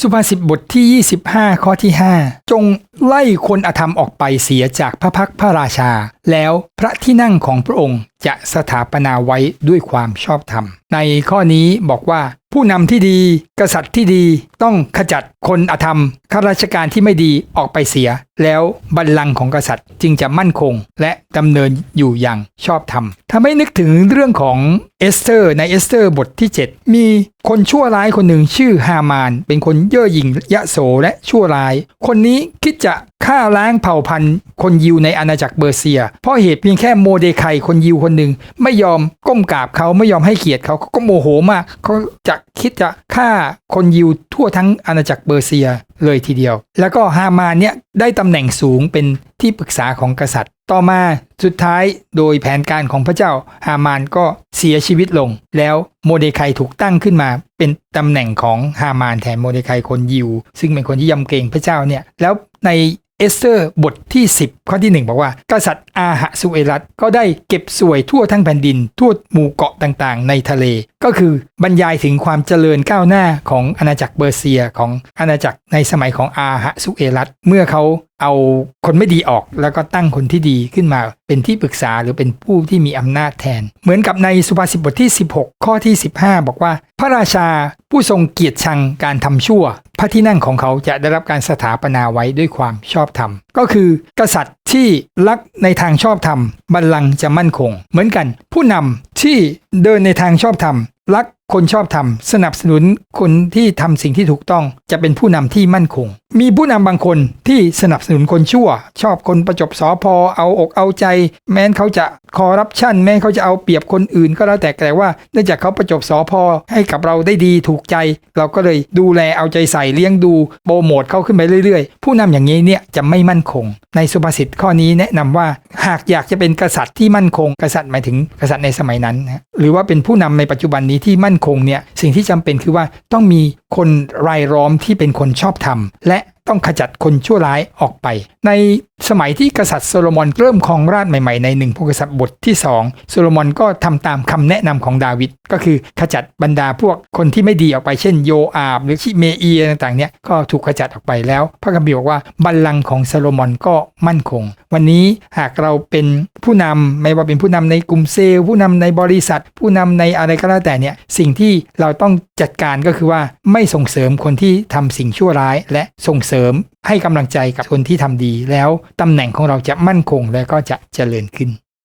สุภาษิตบทที่ 25 ข้อที่ 5 จงไล่คนอธรรมออกไปเสียจากพระพักตร์พระราชา แล้วพระที่นั่งของพระองค์ จะสถาปนาไว้ด้วยความชอบธรรม ในข้อนี้บอกว่าผู้นำที่ดี กษัตริย์ที่ดีต้องขจัดคนอธรรมข้าราชการที่ไม่ดีออกไปเสีย แล้วบัลลังก์ของกษัตริย์จึงจะมั่นคง และดำเนินอยู่อย่างชอบธรรมทำให้นึกถึงเรื่องของเอสเตอร์ในเอสเตอร์บทที่ 7 มีคนชั่วร้ายคนหนึ่งชื่อฮามาน เป็นคนเย่อหยิ่งยะโสและชั่วร้าย คนนี้คิดจะฆ่าล้างเผ่าพันธุ์คนยิวในอาณาจักรเบอร์เซีย เพราะเหตุเพียงแค่โมเดไคคนยิวคนหนึ่งไม่ยอมก้มกราบเขาไม่ยอมให้เกียรติเขาก็โมโหมากเขาจะคิดจะฆ่าคนยิวทั่วทั้งอาณาจักรเบอร์เซียเลยทีเดียว แล้วก็ฮามานเนี่ยได้ตำแหน่งสูงเป็นที่ปรึกษาของกษัตริย์ ต่อมาสุดท้ายโดยแผนการของพระเจ้าฮามานก็เสียชีวิตลง แล้วโมเดไคถูกตั้งขึ้นมา เป็นตำแหน่งของฮามานแทนโมเดไคคนยิว ซึ่งเป็นคนที่ยำเกรงพระเจ้าเนี่ยแล้วใน เอสเตอร์บทที่ 10 ข้อที่ 1 บอกว่า กษัตริย์อาหะสุเอรัตก็ได้เก็บสวยทั่วทั้งแผ่นดิน ทั่วหมู่เกาะต่างๆ ในทะเล ก็คือบรรยายถึงความเจริญก้าวหน้าของอาณาจักรเบอร์เซียของอาณาจักรในสมัยของอาหะสุเอรัตเมื่อเขาเอาคนไม่ดีออกแล้วก็ตั้งคนที่ดีขึ้นมาเป็นที่ปรึกษาหรือเป็นผู้ที่มีอำนาจแทน เหมือนกับในสุภาษิตบทที่ 16 ข้อที่ 15 บอกว่า พระราชาผู้ทรงเกียรติชังการทำชั่ว พระที่นั่งของเขาจะได้รับการสถาปนาไว้ด้วยความชอบธรรม ก็คือกษัตริย์ที่รักในทางชอบธรรมบัลลังก์จะมั่นคง เหมือนกัน ผู้นำที่เดินในทางชอบธรรม รักคนชอบธรรมสนับสนุนคนที่ทำสิ่งที่ถูกต้องจะเป็นผู้นำที่มั่นคง มีผู้นำบางคนที่สนับสนุนคนชั่ว ชอบคนประจบสอพอเอาอกเอาใจ แม้นเขาจะคอร์รัปชันแม้นเขาจะเอาเปรียบคนอื่น ก็แล้วแต่แต่ว่าเนื่องจากเขาประจบสอพอให้กับเราได้ดีถูกใจ เราก็เลยดูแลเอาใจใส่เลี้ยงดูโปรโมทเขาขึ้นไปเรื่อยๆ ผู้นำอย่างนี้เนี่ยจะไม่มั่นคง ในสุภาษิตข้อนี้แนะนำว่าหากอยากจะเป็นกษัตริย์ที่มั่นคง กษัตริย์หมายถึงกษัตริย์ในสมัยนั้นนะหรือว่าเป็นผู้นำในปัจจุบันนี้ที่มั่นคงเนี่ยสิ่งที่จำเป็นคือว่าต้องมีคนรายล้อมที่เป็นคนชอบธรรมและ ต้องขจัดคนชั่วร้ายออกไป ในสมัยที่กษัตริย์โซโลมอนเริ่มครองราชใหม่ๆในหนึ่งพงกษัตริย์บทที่ 2 โซโลมอนก็ทำตามคำแนะนำของดาวิดก็คือขจัดบรรดาพวกคนที่ไม่ดีออกไปเช่นโยอาบ หรือชิเมอีต่างๆเนี่ยก็ถูกขจัดออกไปแล้ว พระคัมภีร์บอกว่าบัลลังก์ของโซโลมอนก็มั่นคง วันนี้หากเราเป็นผู้นำไม่ว่าเป็นผู้นำในกลุ่มเซลล์ผู้นำในบริษัท ผู้นำในอะไรก็แล้วแต่เนี่ยสิ่งที่เราต้องจัดการก็คือว่าไม่ส่งเสริมคนที่ทำสิ่งชั่วร้าย และส่งเสริริมให้กำลังใจกับคนที่ทำดี แล้วตำแหน่งของเราจะมั่นคงและก็จะเจริญขึ้น